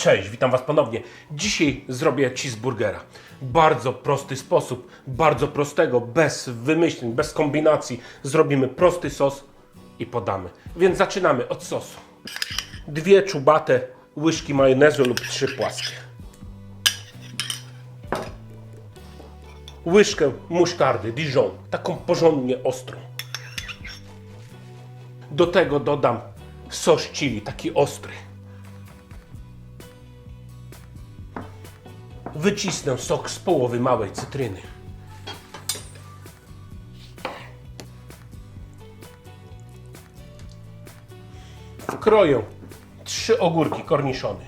Cześć, witam Was ponownie. Dzisiaj zrobię cheeseburgera. Bardzo prosty sposób, bardzo prostego, bez wymyśleń, bez kombinacji. Zrobimy prosty sos i podamy. Więc zaczynamy od sosu. Dwie czubate łyżki majonezu lub trzy płaskie. Łyżkę musztardy Dijon, taką porządnie ostrą. Do tego dodam sos chili, taki ostry. Wycisnę sok z połowy małej cytryny. Wkroję trzy ogórki korniszony.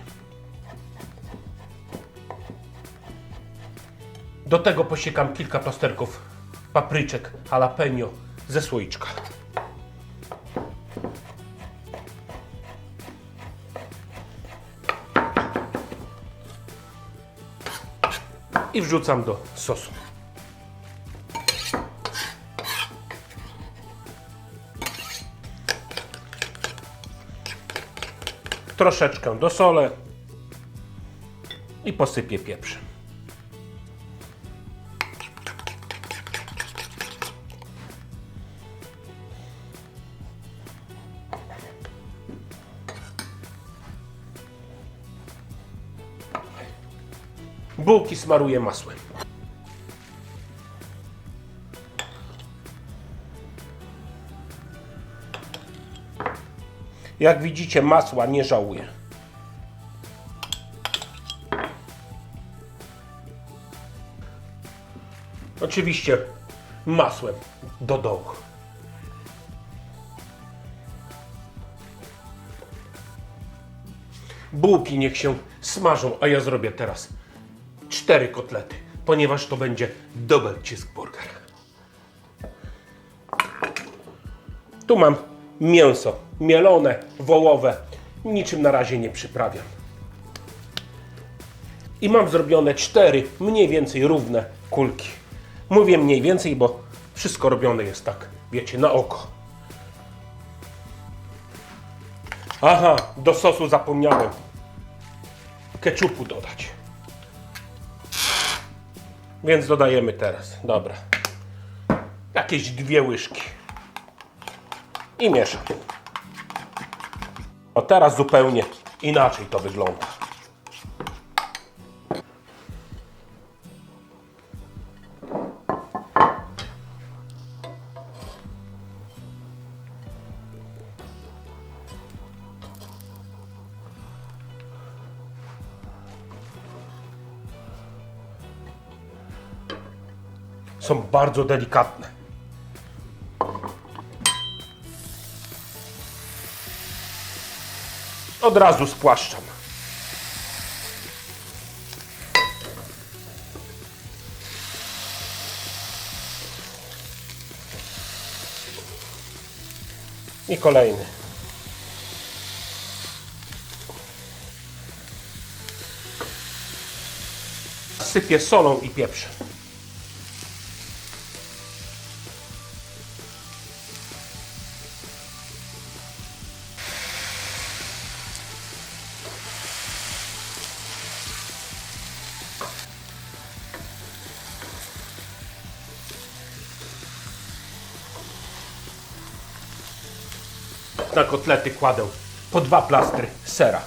Do tego posiekam kilka plasterków papryczek jalapeno ze słoiczka. I wrzucam do sosu. Troszeczkę dosolę i posypię pieprzem. Bułki smaruję masłem. Jak widzicie, masła nie żałuję. Oczywiście masłem do dołu. Bułki niech się smażą, a ja zrobię teraz cztery kotlety, ponieważ to będzie double cheeseburger. Tu mam mięso mielone, wołowe, niczym na razie nie przyprawiam. I mam zrobione cztery mniej więcej równe kulki. Mówię mniej więcej, bo wszystko robione jest tak, wiecie, na oko. Aha, do sosu zapomniałem keczupu dodać. Więc dodajemy teraz. Dobra. Jakieś dwie łyżki. I mieszam. O teraz zupełnie inaczej to wygląda. Są bardzo delikatne. Od razu spłaszczam. I kolejny. Sypię solą i pieprzem. Na kotlety kładę po dwa plastry sera.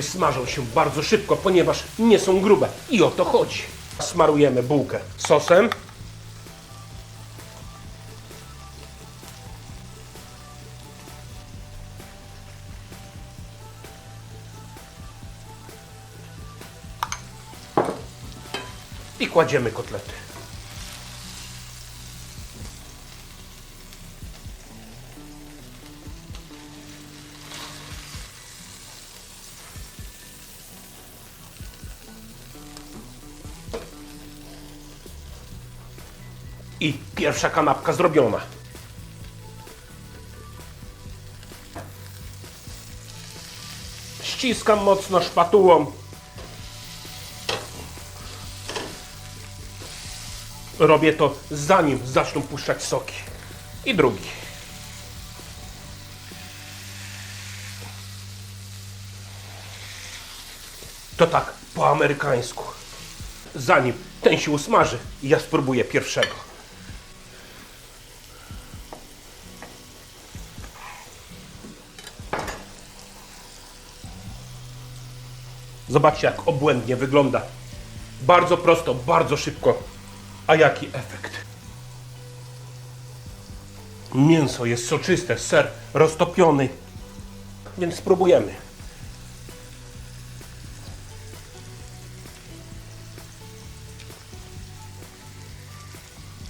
Smażą się bardzo szybko, ponieważ nie są grube. I o to chodzi. Smarujemy bułkę sosem. I kładziemy kotlety. I pierwsza kanapka zrobiona. Ściskam mocno szpatułą robię to zanim zaczną puszczać soki. I drugi. To tak po amerykańsku. Zanim ten się usmaży, ja spróbuję pierwszego. Zobaczcie, jak obłędnie wygląda. Bardzo prosto, bardzo szybko. A jaki efekt? Mięso jest soczyste, ser roztopiony. Więc spróbujemy.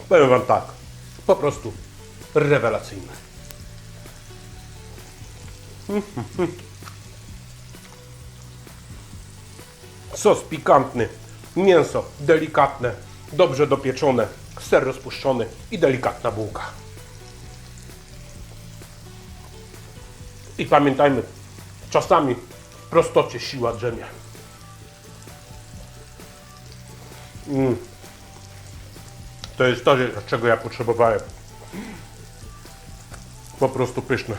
Powiem Wam tak, po prostu rewelacyjne. Sos pikantny, mięso delikatne, dobrze dopieczone, ser rozpuszczony i delikatna bułka. I pamiętajmy, czasami w prostocie siła drzemie. Mm. To jest to, czego ja potrzebowałem. Po prostu pyszne.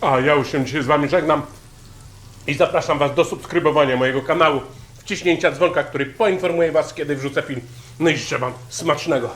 A ja już się dzisiaj z Wami żegnam i zapraszam Was do subskrybowania mojego kanału, wciśnięcia dzwonka, który poinformuje Was, kiedy wrzucę film. No i życzę Wam smacznego.